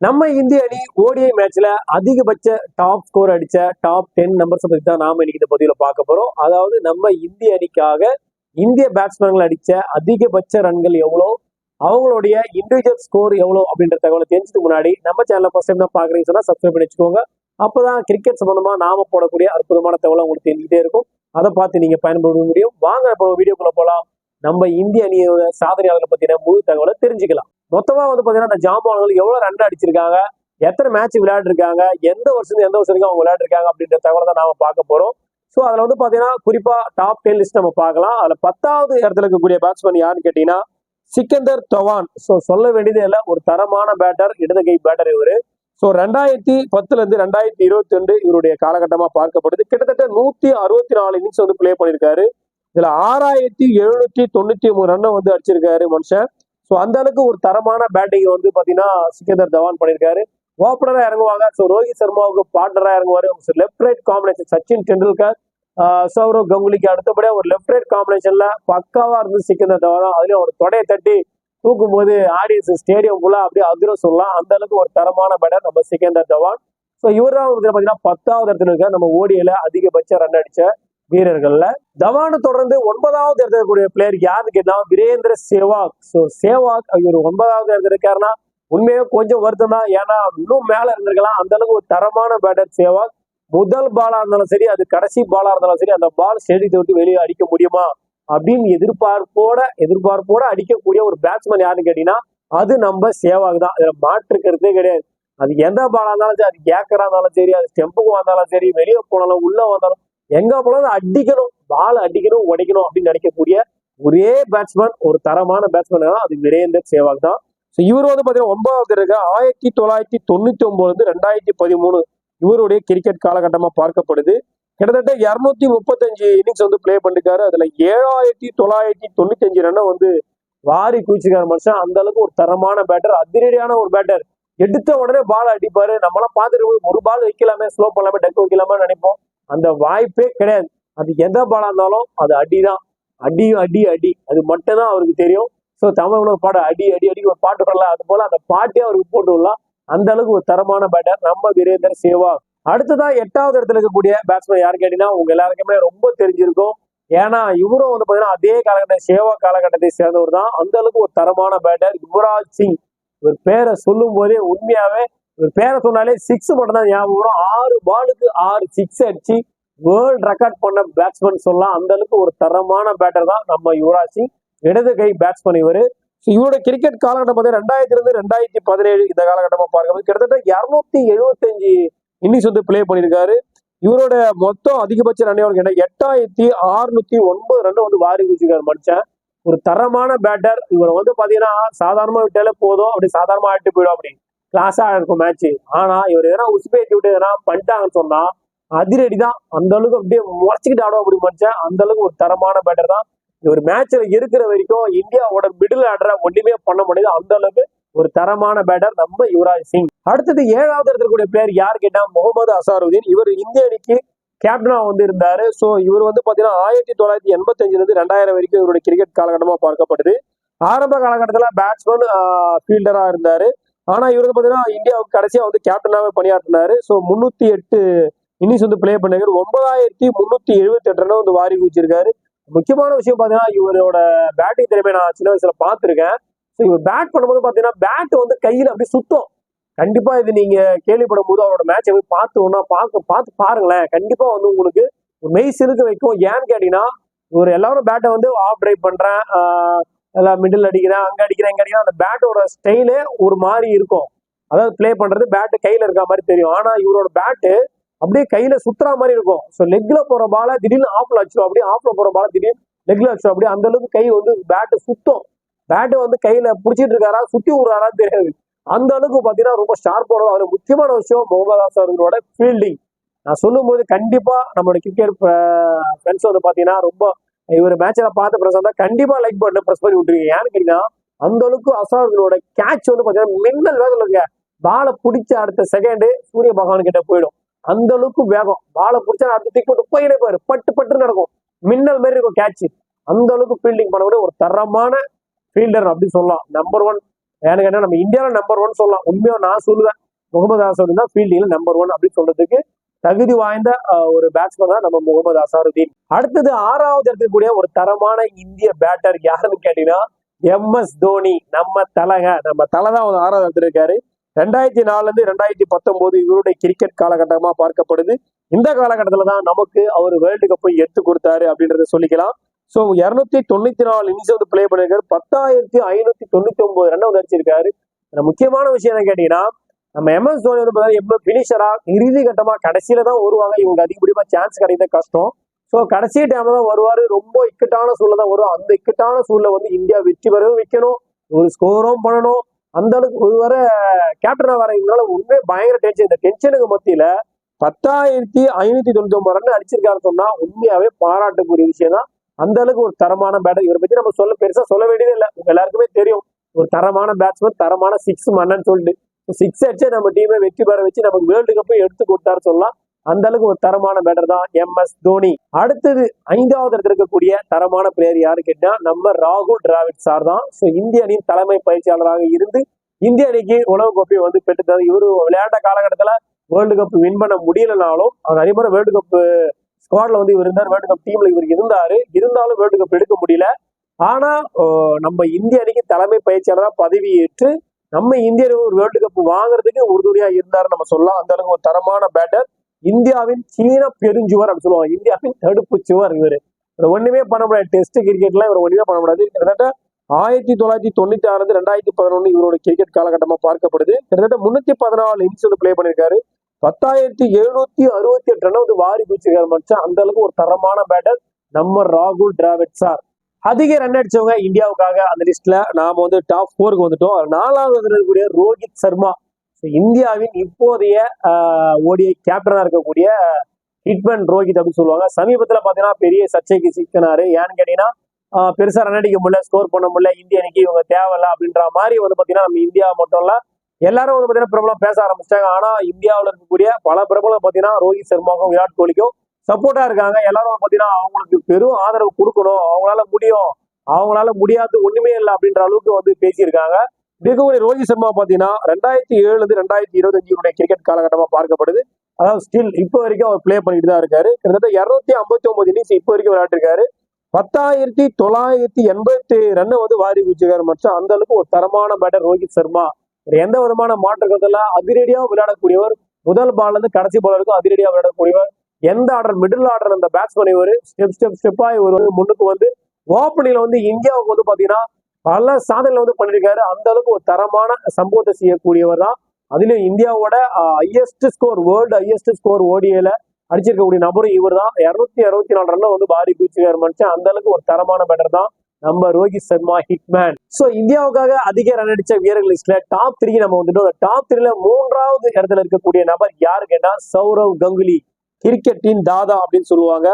நம்ம இந்திய அணி ஓடிஐ மேட்ச்ல அதிகபட்ச டாப் ஸ்கோர் அடிச்ச டாப் டென் நம்பர்ஸ் பத்தி தான் நாம இன்னைக்கு இந்த பதிவுல பார்க்க போறோம். அதாவது நம்ம இந்திய அணிக்காக இந்திய பேட்ஸ்மேன்கள் அடிச்ச அதிகபட்ச ரன்கள் எவ்வளோ அவங்களுடைய இண்டிவிஜுவல் ஸ்கோர் எவ்வளோ அப்படின்ற தகவலை தெரிஞ்சதுக்கு முன்னாடி நம்ம சேனலை ஃபர்ஸ்ட் டைம் தான் பாக்குறீங்க சொன்னா சப்ஸ்கிரைப் பண்ணி வச்சுக்கோங்க. அப்பதான் கிரிக்கெட் சம்பந்தமா நாம போடக்கூடிய அற்புதமான தகவலை உங்களுக்கு தெரிஞ்சுட்டே இருக்கும். அதை பார்த்து நீங்க பயன்படுத்த முடியும். வாங்க இப்போ வீடியோக்குள்ள போகலாம் நம்ம இந்திய அணியோட சாதனையாளர்களை பத்தின முழு தகவலை தெரிஞ்சுக்கலாம். மொத்தமா வந்து பாத்தீங்கன்னா அந்த ஜாம்பவான்கள் எவ்வளவு ரன் அடிச்சிருக்காங்க எத்தனை மேட்ச் விளையாடிருக்காங்க எந்த வருஷம் எந்த வருஷத்துக்கு அவங்க விளையாடிருக்காங்க அப்படின்ற தகவலை தான் நாம பார்க்க போறோம். ஸோ அதுல வந்து பாத்தீங்கன்னா குறிப்பா டாப் டென் லிஸ்ட் நம்ம பார்க்கலாம். அதுல பத்தாவது இடத்துல இருக்கக்கூடிய பேட்ஸ்மேன் யாருன்னு கேட்டீங்கன்னா சிக்கந்தர் தவான். ஸோ சொல்ல வேண்டியது இல்லை ஒரு தரமான பேட்டர் இடது கை பேட்டர் இவரு. ஸோ ரெண்டாயிரத்தி பத்துல இருந்து ரெண்டாயிரத்தி இருபத்தி ரெண்டு இவருடைய காலகட்டமா பார்க்கப்படுது. கிட்டத்தட்ட நூத்தி அறுபத்தி நாலு இன்னிங்ஸ் வந்து பிளே பண்ணியிருக்காரு. இதுல ஆறாயிரத்தி எழுநூத்தி தொண்ணூத்தி மூணு ரன்னை வந்து அடிச்சிருக்காரு மனுஷன். ஸோ அந்த அளவுக்கு ஒரு தரமான பேட்டிங் வந்து பார்த்தீங்கன்னா சிக்கந்தர் தவான் பண்ணியிருக்காரு. ஓப்பனராக இறங்குவாங்க. ஸோ ரோஹித் சர்மாவுக்கு இறங்குவார். அவங்க left right combination Sachin Tendulkar Sourav கங்குலிக்கு அடுத்தபடியாக ஒரு லெஃப்ட் ரைட் காம்பினேஷனில் பக்காவாக இருந்து சிக்கந்தர் தவான் அதுலேயும் ஒரு தொடையை தட்டி தூக்கும் போது ஆடியன்ஸ் ஸ்டேடியம் ஃபுல்லாக அப்படியே அதிரம் சொல்லலாம். அந்த அளவுக்கு ஒரு தரமான பேட்டர் நம்ம சிக்கந்தர் தவான். ஸோ இவர் தான் பார்த்தீங்கன்னா பத்தாவது இடத்துல இருக்க நம்ம ஓடியில் அதிகபட்ச ரன் அடித்தேன் வீரர்கள்ல. தவானை தொடர்ந்து ஒன்பதாவது இடத்துல இருக்கக்கூடிய பிளேயர் யாருன்னு கேட்டா வீரேந்திர சேவாக். ஸோ சேவாக் இவர் ஒன்பதாவது இடத்துல இருக்காருன்னா உண்மையே கொஞ்சம் வருத்தம் தான். ஏன்னா இன்னும் மேல இருந்திருக்கலாம். அந்த அளவுக்கு ஒரு தரமான பேட்டர் சேவாக். முதல் பாலா இருந்தாலும் சரி அது கடைசி பாலா இருந்தாலும் சரி அந்த பால் ஸ்டேடியத்தை விட்டு வெளியே அடிக்க முடியுமா? அப்படின்னு எதிர்பார்ப்போட எதிர்பார்ப்போட அடிக்கக்கூடிய ஒரு பேட்ஸ்மேன் யாருன்னு கேட்டீங்கன்னா அது நம்ம சேவாக் தான். இதுல மாற்றுக்கிறதே கிடையாது. அது எந்த பாலா இருந்தாலும் சரி அது கேக்கரா இருந்தாலும் சரி அது ஸ்டெம்புக்கு வந்தாலும் சரி வெளியே போனாலும் உள்ள வந்தாலும் எங்க போனாலும் அடிக்கணும் பால் அடிக்கணும் உடைக்கணும் அப்படின்னு நினைக்கக்கூடிய ஒரே பேட்ஸ்மேன் ஒரு தரமான பேட்ஸ்மேன் அது வீரேந்தர் சேவாக் தான் ஸோ இவர் வந்து பார்த்தீங்கன்னா ஒன்பதாவது இருக்க ஆயிரத்தி தொள்ளாயிரத்தி தொண்ணூத்தி ஒன்பதுல ரெண்டாயிரத்தி பதிமூணு இவருடைய கிரிக்கெட் காலகட்டமாக பார்க்கப்படுது. கிட்டத்தட்ட இரநூத்தி முப்பத்தஞ்சு இன்னிங்ஸ் வந்து பிளே பண்ணிருக்காரு. அதுல ஏழாயிரத்தி தொள்ளாயிரத்தி தொண்ணூத்தி அஞ்சு ரன்னை வந்து வாரி குவிச்சிருக்காரு மனுஷன். அந்த அளவுக்கு ஒரு தரமான பேட்டர் அதிரடியான ஒரு பேட்டர் எடுத்த உடனே பால் அடிப்பாரு. நம்மளாம் பார்த்துட்டு ஒரு பால் வைக்கலாமே ஸ்லோ பண்ணலாமே டக்கு வைக்கலாமே நினைப்போம். அந்த வாய்ப்பே கிடையாது. அது எந்த பாடம் இருந்தாலும் அது அடிதான். அடி அடி அடி. அது மட்டும்தான் அவருக்கு தெரியும். ஸோ தமிழ் பாட பாடம் அடி அடி அடி ஒரு பாட்டு பாடலாம் அது போல அந்த பாட்டே அவருக்கு போட்டு விடலாம் அந்த அளவுக்கு ஒரு தரமான பேட்டர் நம்ம வீரேந்தர் சேவா. அடுத்ததான் எட்டாவது இடத்துல இருக்கக்கூடிய பேட்ஸ்மேன் யாரு கேட்டீங்கன்னா உங்க எல்லாருக்குமே ரொம்ப தெரிஞ்சிருக்கும். ஏன்னா இவரும் வந்து பாத்தீங்கன்னா அதே காலகட்டம் சேவா காலகட்டத்தை சேர்ந்தவர் தான். அந்த அளவுக்கு ஒரு தரமான பேட்டர் யுவராஜ் சிங். இவர் பேரை சொல்லும் போதே உண்மையாவே பேரை சொன்னாலே சிக்ஸ் மட்டும் தான் ஞாபகம் வரும். ஆறு பாலுக்கு ஆறு சிக்ஸ் அடிச்சு வேர்ல்ட் ரெக்கார்ட் பண்ண பேட்ஸ்மேன் சொல்லலாம். அந்த அளவுக்கு ஒரு தரமான பேட்டர் தான் நம்ம யுவராஜ் சிங். இடது கை பேட்ஸ்மேன் இவரு. ஸோ இவரோட கிரிக்கெட் காலகட்டம் பார்த்தீங்கன்னா ரெண்டாயிரத்தி இருந்து ரெண்டாயிரத்தி பதினேழு இந்த காலகட்டமா பார்க்கும்போது கிட்டத்தட்ட இரநூத்தி எழுபத்தஞ்சு இன்னிங்ஸ் வந்து பிளே பண்ணியிருக்காரு. இவரோட மொத்தம் அதிகபட்ச ரன் எவ்வளவு கேட்டா எட்டாயிரத்தி அறுநூத்தி ஒன்பது ரன் வந்து வாரி குதிச்சிருக்காரு மனுஷன். ஒரு தரமான பேட்டர் இவர் வந்து பாத்தீங்கன்னா சாதாரணமா விட்டாலே போதும். அப்படி சாதாரணமா ஆட்டு போயிடும் அப்படின்னு. கிளாஸா இருக்கும் மேட்ச் ஆனா இவர் எதனா உசுபேத்தி விட்டு எதனா பண்ணிட்டாங்கன்னு சொன்னா அதிரடி தான் அந்த அளவுக்கு அப்படியே முறைச்சிக்கிட்டு ஆடும் அப்படி மனுஷன். அந்த அளவுக்கு ஒரு தரமான பேட்டர் தான். இவர் மேட்ச்ல இருக்கிற வரைக்கும் இந்தியாவோட மிடில் ஆர்டரை ஒண்ணுமே பண்ண முடியுது. அந்த அளவுக்கு ஒரு தரமான பேட்டர் நம்ம யுவராஜ் சிங். அடுத்தது ஏழாவது இருக்கக்கூடிய கூடிய பிளேயர் யார் கேட்டா முகமது அசாருதீன். இவர் இந்திய அணிக்கு கேப்டனா வந்து இருந்தாரு ஸோ இவர் வந்து பாத்தீங்கன்னா ஆயிரத்தி தொள்ளாயிரத்தி எண்பத்தஞ்சுல இருந்து ரெண்டாயிரம் வரைக்கும் இவருடைய கிரிக்கெட் காலகட்டமா பார்க்கப்படுது. ஆரம்ப காலகட்டத்தில் பேட்ஸ்மேன் ஃபீல்டரா இருந்தாரு. ஆனா இவர் வந்து பாத்தீங்கன்னா இந்தியாவுக்கு கடைசியா வந்து கேப்டனாவே பணியாற்றினாரு. ஸோ முன்னூத்தி எட்டு இன்னிங்ஸ் வந்து பிளே பண்ணிருக்காரு ஒன்பதாயிரத்தி முன்னூத்தி எழுபத்தி எட்டு ரன் வந்து வாரி குச்சிருக்காரு முக்கியமான விஷயம் பாத்தீங்கன்னா இவரோட பேட்டிங் திறமை நான் சின்ன வயசுல பார்த்துருக்கேன். ஸோ இவர் பேட் பண்ணும்போது பாத்தீங்கன்னா பேட் வந்து கையில அப்படி சுத்தம். கண்டிப்பா இது நீங்க கேள்விப்படும் போது அவரோட மேட்சை போய் பார்த்து ஒன்னா பார்க்க பார்த்து பாருங்களேன். கண்டிப்பா வந்து உங்களுக்கு மெய் சிறுக்க வைக்கும். ஏன்னு கேட்டீங்கன்னா இவர் எல்லாரும் பேட்டை வந்து ஆஃப் ட்ரைவ் பண்றேன். எல்லாம் மிடில் அடிக்கிறேன் அங்க அடிக்கிறேன் இங்க அடிக்கிறேன். அந்த பேட்டோட ஸ்டைலே ஒரு மாதிரி இருக்கும். அதாவது ப்ளே பண்றது பேட்டு கையில இருக்க மாதிரி தெரியும். ஆனா இவரோட பேட்டு அப்படியே கையில சுத்துற மாதிரி இருக்கும். ஸோ லெக்ல போற பால திடீர்னு ஆஃப்ல வச்சிரும் அப்படியே ஆஃப்ல போற பால திடீர்னு லெக்ல வச்சிரும் அப்படியே அந்த அளவுக்கு கை வந்து பேட்டு சுத்தம். பேட்டு வந்து கையில பிடிச்சிட்டு இருக்காரா சுத்தி விடுறாரா தெரியாது. அந்த அளவுக்கு பாத்தீங்கன்னா ரொம்ப ஷார்ப்பானது அதுல முக்கியமான விஷயம் முகமது ஹாஸ் அவர்களோட ஃபீல்டிங் நான் சொல்லும் போது கண்டிப்பா நம்மளோட கிரிக்கெட் ஃப்ரெண்ட்ஸ் வந்து பாத்தீங்கன்னா ரொம்ப இவர் மேட்சில் பார்த்த பிரஸ் தான் கண்டிப்பாக லைக் பட்டன் ப்ரெஸ் பண்ணி விட்டுருக்கீங்க ஏன்னு கேட்டீங்கன்னா அந்த அளவுக்கு அசார்களோட கேட்ச் வந்து பாத்தீங்கன்னா மின்னல் வேகம் இருக்க பாலை பிடிச்ச அடுத்த செகண்ட் சூரிய பகவான் கிட்ட போயிடும். அந்த அளவுக்கு வேகம். பாலை பிடிச்சா அடுத்த தூக்கி போட்டு போயினே பாரு பட்டு பட்டு நடக்கும். மின்னல் மாதிரி இருக்கும் கேட்ச் அந்த அளவுக்கு ஃபீல்டிங் பண்ணக்கூடிய ஒரு தரமான ஃபீல்டர் அப்படின்னு சொல்லலாம். நம்பர் ஒன் ஏன்னு கேட்டால் நம்ம இந்தியாவில் நம்பர் ஒன் சொல்லலாம். உண்மையாக நான் சொல்லுவேன். முகமது அசாருதீன் தான் ஃபீல்டிங்ல நம்பர் ஒன் அப்படின்னு சொல்றதுக்கு தகுதி வாய்ந்த ஒரு பேட்ஸ்மேன் தான் நம்ம முகமது அசாருதீன். அடுத்தது ஆறாவது இடத்துக்கு ஒரு தரமான இந்திய பேட்டர் யாருன்னு கேட்டீங்கன்னா எம் எஸ் தோனி. நம்ம தலைங்க நம்ம தலை தான் ஒரு ஆறாவது இடத்துல இருக்காரு ரெண்டாயிரத்தி நாலுல இருந்து ரெண்டாயிரத்தி பத்தொன்பது இவருடைய கிரிக்கெட் காலகட்டமா பார்க்கப்படுது. இந்த காலகட்டத்துல தான் நமக்கு அவர் வேர்ல்டு கப்பை எடுத்து கொடுத்தாரு அப்படின்றத சொல்லிக்கலாம். ஸோ இருநூத்தி தொண்ணூத்தி நாலு இன்னிங்ஸ் வந்து பிளே பண்ணிருக்காரு. பத்தாயிரத்தி ஐநூத்தி தொண்ணூத்தி ஒன்பது ரன் வந்து அடிச்சிருக்காரு. முக்கியமான விஷயம் என்ன கேட்டீங்கன்னா நம்ம எம்எஸ் தோனி வந்து பார்த்தீங்கன்னா எப்போ பினிஷரா இறுதி கட்டமா கடைசியில தான் வருவாங்க. இவங்க அதிகப்படியா சான்ஸ் கிடைக்கிறது கஷ்டம். ஸோ கடைசி டைம்ல தான் வருவாரு. ரொம்ப இக்கட்டான சூழ்நிலை தான் வரும். அந்த இக்கட்டான சூழ்நிலை வந்து இந்தியா வெற்றி பெறவும் வைக்கணும். ஒரு ஸ்கோரும் பண்ணணும். அந்த அளவுக்கு ஒரு வர கேப்டனா வர இவங்களால உண்மையே பயங்கர டென்ஷன் இந்த டென்ஷனுக்கு மத்தியில பத்தாயிரத்தி ஐநூத்தி தொண்ணூத்தி ஒன்பது ரன் அடிச்சிருக்காரு சொன்னா உண்மையாவே பாராட்டக்கூடிய விஷயம் தான். அந்த அளவுக்கு ஒரு தரமான பேட்டர் இவரை பத்தி நம்ம சொல்ல பெருசா சொல்ல வேண்டியதே இல்லை. உங்க எல்லாருக்குமே தெரியும். ஒரு தரமான பேட்ஸ்மேன் தரமான சிக்ஸ் மன்னன் சொல்லிட்டு. சிக்ஸ் அடிச்சே நம்ம டீமை வெற்றி பெற வச்சு நமக்கு வேர்ல்டு கப்பை எடுத்து கொடுத்தாரு சொல்லலாம். அந்த அளவுக்கு ஒரு தரமான பேட்டர் தான் எம் எஸ் தோனி அடுத்தது ஐந்தாவது இடத்துல இருக்கக்கூடிய தரமான பிளேயர் யாரு கேட்டா நம்ம ராகுல் டிராவிட் சார் தான். ஸோ இந்திய அணியின் தலைமை பயிற்சியாளராக இருந்து இந்திய அணிக்கு உலக கோப்பையை வந்து பெற்றுத்தது. இவரு விளையாட்ட காலகட்டத்தில் வேர்ல்டு கப் வின் பண்ண முடியலனாலும் அவர் நிறைய முறை வேர்ல்டு கப் ஸ்குவாட்ல வந்து இவர் இருந்தார். வேர்ல்டு கப் டீம்ல இவர் இருந்தாரு. இருந்தாலும் வேர்ல்டு கப் எடுக்க முடியல. ஆனா நம்ம இந்திய அணிக்கு தலைமை பயிற்சியாளராக பதவி ஏற்று நம்ம இந்தியர் ஒரு வேர்ல்டு கப் வாங்குறதுக்கு உறுதுணையா இருந்தாரு நம்ம சொல்லலாம். அந்த அளவுக்கு ஒரு தரமான பேட்டர் இந்தியாவின் சீன பெருஞ்சுவர் அப்படின்னு சொல்லுவாங்க. இந்தியாவின் தடுப்பு சுவர் இவர். இவர் ஒண்ணுமே பண்ண முடியாது. டெஸ்ட் கிரிக்கெட்லாம் இவர் ஒண்ணுமே பண்ண முடியாது. கிட்டத்தட்ட ஆயிரத்தி தொள்ளாயிரத்தி தொண்ணூத்தி ஆறு இருந்து ரெண்டாயிரத்தி பதினொன்று இவரோட கிரிக்கெட் காலகட்டமா பார்க்கப்படுது. கிட்டத்தட்ட முன்னூத்தி பதினாலு இன்னிங்ஸ் வந்து பிளே பண்ணிருக்காரு பத்தாயிரத்தி எழுநூத்தி அறுபத்தி எட்டு ரன் வந்து வாரி குச்சிருக்காரு மனுஷன் அந்த அளவுக்கு ஒரு தரமான பேட்டர் நம்ம ராகுல் டிராவிட் சார். அதிக ரன் அடிச்சவங்க இந்தியாவுக்காக அந்த லிஸ்ட்ல நாம வந்து டாப் ஃபோருக்கு வந்துட்டோம். நாலாவது இருக்கக்கூடிய ரோஹித் சர்மா. இந்தியாவின் இப்போதைய ஓடிஐ கேப்டனா இருக்கக்கூடிய ஹிட்மன் ரோஹித் அப்படின்னு சொல்லுவாங்க. சமீபத்துல பாத்தீங்கன்னா பெரிய சர்ச்சைக்கு சிக்கினாரு. ஏன்னு கேட்டீங்கன்னா பெருசாக பெருசா ரன் அடிக்க முடியல ஸ்கோர் பண்ண முடியல இந்திய அணிக்கு இவங்க தேவையில்ல அப்படின்ற மாதிரி வந்து பாத்தீங்கன்னா நம்ம இந்தியா மட்டும் இல்ல எல்லாரும் வந்து பாத்தீங்கன்னா பிரபலம் பேச ஆரம்பிச்சிட்டாங்க. ஆனா இந்தியாவில் இருக்கக்கூடிய பல பிரபலம் பாத்தீங்கன்னா ரோஹித் சர்மாவுக்கும் விராட் கோலிக்கும் சப்போர்ட்டா இருக்காங்க. எல்லாரும் பாத்தீங்கன்னா அவங்களுக்கு பெரும் ஆதரவு கொடுக்கணும். அவங்களால முடியும். அவங்களால முடியாது ஒண்ணுமே இல்லை அப்படின்ற அளவுக்கு வந்து பேசியிருக்காங்க. இருக்கக்கூடிய ரோஹித் சர்மா பாத்தீங்கன்னா ரெண்டாயிரத்தி ஏழுல இருந்து ரெண்டாயிரத்தி இருபத்தஞ்சுடைய கிரிக்கெட் காலகட்டமா பார்க்கப்படுது. அதாவது ஸ்டில் இப்போ வரைக்கும் அவர் ப்ளே பண்ணிட்டு தான் இருக்காரு. கிட்டத்தட்ட இருநூத்தி ஐம்பத்தி ஒன்பது இன்னிங்ஸ் இப்போ வரைக்கும் விளையாட்டுருக்காரு பத்தாயிரத்தி தொள்ளாயிரத்தி எண்பத்தி ரன்னு வந்து வாரி குச்சிருக்காரு மற்றும் அந்த அளவுக்கு ஒரு தரமான பேட்டர் ரோஹித் சர்மா. எந்த விதமான மாற்று கருத்துல அதிரடியா விளையாடக்கூடியவர் முதல் பால்ல இருந்து கடைசி பால் வரைக்கும் அதிரடியாக விளையாடக்கூடியவர். எந்த ஆர்டர் மிடில் ஆர்டர் அந்த பேட்ஸ்மேன் இவர் ஸ்டெப் ஸ்டெப் ஸ்டெப்பா இவர் வந்து முன்னுக்கு வந்து ஓப்பனிங்ல வந்து இந்தியாவுக்கு வந்து பாத்தீங்கன்னா பல சாதனைகள் வந்து பண்ணிருக்காரு அந்த அளவுக்கு ஒரு தரமான சம்பவத்தை செய்யக்கூடியவர் தான் அதுலயும் இந்தியாவோட highest score world highest score ஓடிஏல அடிச்சிருக்கக்கூடிய நபரும் இவர் தான் இருநூத்தி அறுபத்தி நாலு ரன்ல வந்து பாரி குச்சிருக்காரு மனுஷன். அந்த அளவுக்கு ஒரு தரமான பேட்டர் தான் நம்ம ரோஹித் சர்மா ஹிட்மேன் சோ இந்தியாவுக்காக அதிக ரன் அடிச்ச வீரர்கள் லிஸ்ட்ல டாப் த்ரீ நம்ம வந்துட்டோம். டாப் த்ரீல மூன்றாவது இடத்துல இருக்கக்கூடிய நபர் யாரு கேட்டா சௌரவ் கங்குலி. கிரிக்கெட்டின் தாதா அப்படின்னு சொல்லுவாங்க.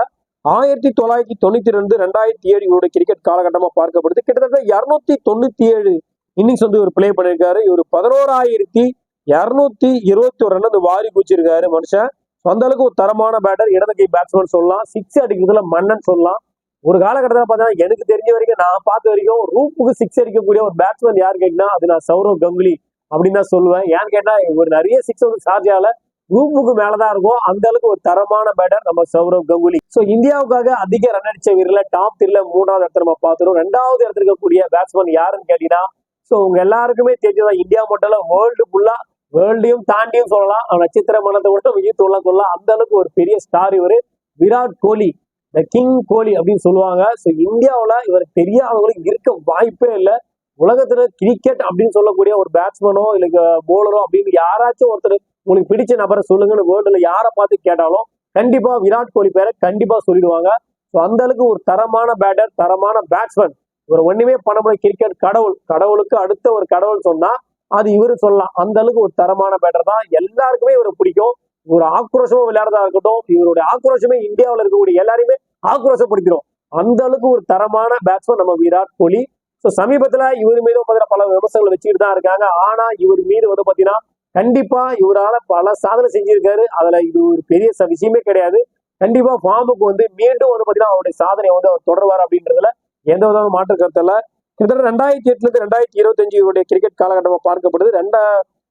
ஆயிரத்தி தொள்ளாயிரத்தி தொண்ணூத்தி ரெண்டு ரெண்டாயிரத்தி ஏழு இவருடைய கிரிக்கெட் காலகட்டமா பார்க்கப்படுது. கிட்டத்தட்ட இருநூத்தி தொண்ணூத்தி ஏழு இன்னிங்ஸ் வந்து இவர் பிளே பண்ணியிருக்காரு. இவர் பதினோராயிரத்தி இருநூத்தி இருபத்தி ஒரு ரன் வந்து வாரி குச்சிருக்காரு மனுஷன். அந்த அளவுக்கு ஒரு தரமான பேட்டர் இடது கை பேட்ஸ்மேன் சொல்லலாம் சிக்ஸ் அடிக்கிறதுல மன்னன் சொல்லலாம். ஒரு காலகட்டத்தில் பார்த்தீங்கன்னா எனக்கு தெரிஞ்ச வரைக்கும் நான் பார்த்த வரைக்கும் ரூப்புக்கு சிக்ஸ் அடிக்கக்கூடிய ஒரு பேட்ஸ்மேன் யார் கேட்டினா அது நான் சௌரவ் கங்குலி அப்படின்னு தான் சொல்லுவேன். ஏன்னு கேட்டா ஒரு நிறைய சிக்ஸ் வந்து சார்ஜால ரூமுக்கு மேலதான் இருக்கும். அந்த அளவுக்கு ஒரு தரமான பேட்டர் நம்ம சௌரவ் கங்குலி. சோ இந்தியாவுக்காக அதிக ரன் அடிச்ச வீரர்ல டாப் த்ரீல மூணாவது இடத்துல நம்ம பார்த்துரும் ரெண்டாவது இடத்துல இருக்கக்கூடிய பேட்ஸ்மேன் யாருன்னு கேட்டீங்கன்னா சோ உங்க எல்லாருக்குமே தெரிஞ்சதான் இந்தியா மட்டும் இல்ல வேர்ல்டு ஃபுல்லா வேர்ல்டையும் தாண்டியும் சொல்லலாம். நட்சத்திர மனத்தை கூட விஜய் சொல்லலாம் சொல்லலாம். அந்த அளவுக்கு ஒரு பெரிய ஸ்டார் இவரு விராட் கோலி. த கிங் கோலி அப்படின்னு சொல்லுவாங்க. ஸோ இந்தியாவில் இவர் தெரியாதவங்களுக்கு இருக்க வாய்ப்பே இல்லை. உலகத்துல கிரிக்கெட் அப்படின்னு சொல்லக்கூடிய ஒரு பேட்ஸ்மேனோ இல்லை போலரோ அப்படின்னு யாராச்சும் ஒருத்தர் உங்களுக்கு பிடிச்ச நபரை சொல்லுங்கன்னு வேர்ல்டுல யாரை பார்த்து கேட்டாலும் கண்டிப்பா விராட் கோலி பேரை கண்டிப்பா சொல்லிடுவாங்க. ஸோ அந்த அளவுக்கு ஒரு தரமான பேட்டர் தரமான பேட்ஸ்மேன் இவர் ஒண்ணுமே பண்ண முடியும் கிரிக்கெட் கடவுள். கடவுளுக்கு அடுத்த ஒரு கடவுள் சொன்னா அது இவரு சொல்லலாம். அந்த அளவுக்கு ஒரு தரமான பேட்டர் தான். எல்லாருக்குமே இவரை பிடிக்கும். ஒரு ஆக்ரோஷமா விளையாடுறதா இருக்கட்டும் இவருடைய ஆக்ரோஷமே இந்தியாவில் இருக்கக்கூடிய எல்லாரையுமே ஆக்ரோஷப்படுத்திடும் அந்த அளவுக்கு ஒரு தரமான பேட்ஸ்மேன் நம்ம விராட் கோலி. ஸோ சமீபத்துல இவர் மீது பார்த்தீங்கன்னா பல விமர்சனங்கள் வச்சுக்கிட்டு தான் இருக்காங்க. ஆனா இவர் மீது வந்து பாத்தீங்கன்னா கண்டிப்பா இவரால பல சாதனை செஞ்சிருக்காரு. அதுல இது ஒரு பெரிய ச- விஷயமே கிடையாது. கண்டிப்பா ஃபார்முக்கு வந்து மீண்டும் வந்து பாத்தீங்கன்னா அவருடைய சாதனை வந்து அவர் தொடர்வார் அப்படின்றதுல எந்த விதமான மாற்று கருத்து இல்ல. கிட்டத்தட்ட ரெண்டாயிரத்தி எட்டுல இருந்து ரெண்டாயிரத்தி இருபத்தஞ்சு இவருடைய கிரிக்கெட் காலகட்டமா பார்க்கப்படுது ரெண்டா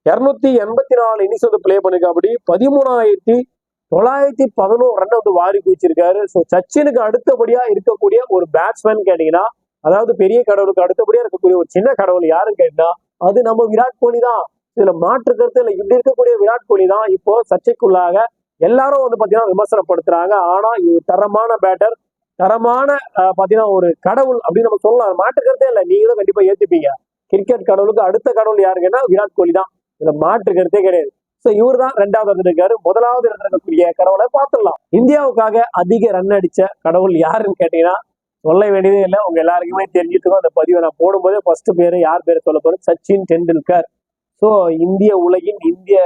இருநூத்தி எண்பத்தி நாலு இன்னிங்ஸ் வந்து பிளே பண்ணிருக்காப்படி பதிமூணாயிரத்தி தொள்ளாயிரத்தி பதினோரு ரன் வந்து வாரி குவிச்சிருக்காரு. ஸோ சச்சினுக்கு அடுத்தபடியா இருக்கக்கூடிய ஒரு பேட்ஸ்மேன் கேட்டீங்கன்னா அதாவது பெரிய கடவுளுக்கு அடுத்தபடியா இருக்கக்கூடிய ஒரு சின்ன கடவுள் யாருன்னு கேட்டீங்கன்னா அது நம்ம விராட் கோலி தான். இதுல மாற்று கருத்து இல்லை. இப்படி இருக்கக்கூடிய விராட் கோலி தான் இப்போ சர்ச்சைக்குள்ளாக எல்லாரும் வந்து பாத்தீங்கன்னா விமர்சனப்படுத்துறாங்க. ஆனா இவர் தரமான பேட்டர் தரமான பாத்தீங்கன்னா ஒரு கடவுள் அப்படின்னு நம்ம சொல்லலாம். மாற்று கருத்தே இல்லை. நீங்களும் கண்டிப்பா ஏத்துப்பீங்க. கிரிக்கெட் கடவுளுக்கு அடுத்த கடவுள் யாருங்கன்னா விராட் கோலி தான். இதுல மாற்று கருத்தே கிடையாது. சோ இவர் தான் ரெண்டாவது இருந்திருக்காரு முதலாவது இடத்துல இருக்கக்கூடிய கடவுளை பார்த்துடலாம். இந்தியாவுக்காக அதிக ரன் அடிச்ச கடவுள் யாருன்னு கேட்டீங்கன்னா சொல்ல வேண்டியதே இல்லை. உங்க எல்லாருக்குமே தெரிஞ்சுட்டு அந்த பதிவை நான் போடும்போது ஃபர்ஸ்ட் பேரு யார் பேரை சொல்ல போறேன்? சச்சின் டெண்டுல்கர். ஸோ இந்திய உலகின் இந்திய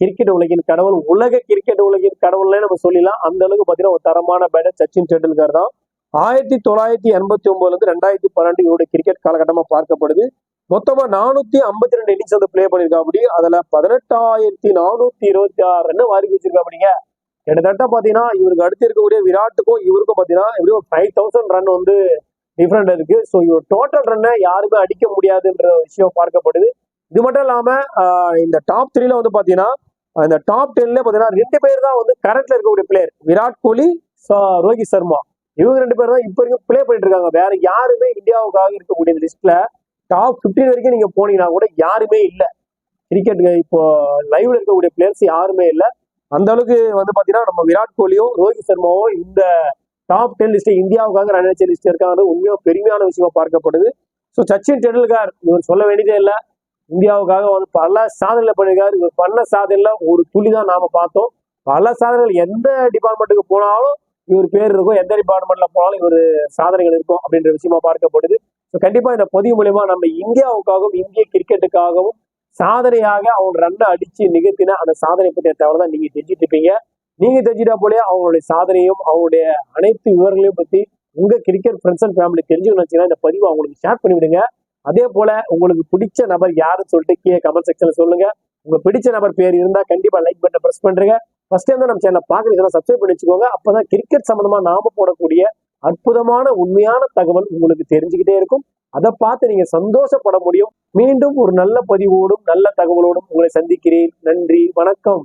கிரிக்கெட் உலகின் கடவுள் உலக கிரிக்கெட் உலகின் கடவுள்னே நம்ம சொல்லலாம் அந்த அளவுக்கு பார்த்தீங்கன்னா ஒரு தரமான பேட்டர் சச்சின் டெண்டுல்கர் தான். ஆயிரத்தி தொள்ளாயிரத்தி எண்பத்தி ஒன்பதுல இருந்து ரெண்டாயிரத்தி பன்னெண்டு இவருடைய கிரிக்கெட் காலகட்டமாக பார்க்கப்படுது. மொத்தமாக நானூத்தி ஐம்பத்தி ரெண்டு இன்னிங்ஸ் வந்து பிளே பண்ணியிருக்காப்படி அதில் பதினெட்டாயிரத்தி நானூத்தி இருபத்தி ஆறு ரன் வாரி வச்சிருக்காப்படிங்க கிட்டத்தட்ட பாத்தீங்கன்னா இவருக்கு அடுத்து இருக்கக்கூடிய விராட்டுக்கும் இவருக்கும் பார்த்தீங்கன்னா எப்படியும் ஃபைவ் தௌசண்ட் ரன் வந்து டிஃப்ரெண்ட் இருக்கு. ஸோ இவர் டோட்டல் ரன்னை யாருமே அடிக்க முடியாதுன்ற விஷயம் பார்க்கப்படுது. இது மட்டும் இல்லாம இந்த டாப் த்ரீல வந்து பாத்தீங்கன்னா இந்த டாப் டென்ல பாத்தீங்கன்னா ரெண்டு பேர் தான் வந்து கரண்ட்ல இருக்கக்கூடிய பிளேயர் விராட் கோலி ரோஹித் சர்மா. இவங்க ரெண்டு பேர் தான் இப்போ வரைக்கும் ப்ளே பண்ணிட்டு இருக்காங்க. வேற யாருமே இந்தியாவுக்காக இருக்கக்கூடிய லிஸ்ட்ல டாப் 15 வரைக்கும் நீங்க போனீங்கன்னா கூட யாருமே இல்லை. கிரிக்கெட் இப்போ லைவ்ல இருக்கக்கூடிய பிளேயர்ஸ் யாருமே இல்லை. அந்த அளவுக்கு வந்து பாத்தீங்கன்னா நம்ம விராட் கோலியும் ரோஹித் சர்மாவும் இந்த டாப் டென் லிஸ்ட் இந்தியாவுக்காக ரன் அடிச்ச லிஸ்ட் இருக்காங்க. உண்மையாக பெருமையான விஷயமா பார்க்கப்படுது. ஸோ சச்சின் டெண்டுல்கர் இவர் சொல்ல வேண்டியதே இல்லை. இந்தியாவுக்காக வந்து பல சாதனைகளை பண்ணியிருக்காரு. இவர் பண்ண சாதனையில ஒரு துளி தான் நாம பார்த்தோம். பல சாதனைகள் எந்த டிபார்ட்மெண்ட்டுக்கு போனாலும் இவர் பேர் இருக்கும். எந்த டிபார்ட்மெண்ட்ல போனாலும் இவர் சாதனைகள் இருக்கும் அப்படின்ற விஷயமா பார்க்கப்படுது. ஸோ கண்டிப்பா இந்த பதிவு மூலியமா நம்ம இந்தியாவுக்காகவும் இந்திய கிரிக்கெட்டுக்காகவும் சாதனையாக அவங்க ரன்னை அடிச்சு நிகழ்த்தின அந்த சாதனை பற்றிய தவிர தான் நீங்க தெரிஞ்சுட்டு இருப்பீங்க. நீங்க தெரிஞ்சிட்டா போலே அவங்களுடைய சாதனையும் அவங்களுடைய அனைத்து விவரங்களையும் பத்தி உங்க கிரிக்கெட் ஃப்ரெண்ட்ஸ் அண்ட் ஃபேமிலி தெரிஞ்சுக்கணும் வச்சுன்னா இந்த பதிவை அவங்களுக்கு ஷேர் பண்ணிவிடுங்க. அதே போல உங்களுக்கு பிடிச்ச நபர் யாருன்னு சொல்லிட்டு கீழே கமெண்ட் செக்ஷன்ல சொல்லுங்க. உங்க பிடிச்ச நபர் பேர் இருந்தா கண்டிப்பா லைக் பட்டனை ப்ரெஸ் பண்றீங்க. ஃபர்ஸ்ட் டைம் தான் நம்ம சேனல் பாக்குறீங்கன்னா சப்ஸ்கிரைப் பண்ணி வச்சுக்கோங்க. அப்பதான் கிரிக்கெட் சம்பந்தமா நாம போடக்கூடிய அற்புதமான உண்மையான தகவல் உங்களுக்கு தெரிஞ்சுக்கிட்டே இருக்கும். அதை பார்த்து நீங்க சந்தோஷப்பட முடியும். மீண்டும் ஒரு நல்ல பதிவோடும் நல்ல தகவலோடும் உங்களை சந்திக்கிறேன். நன்றி. வணக்கம்.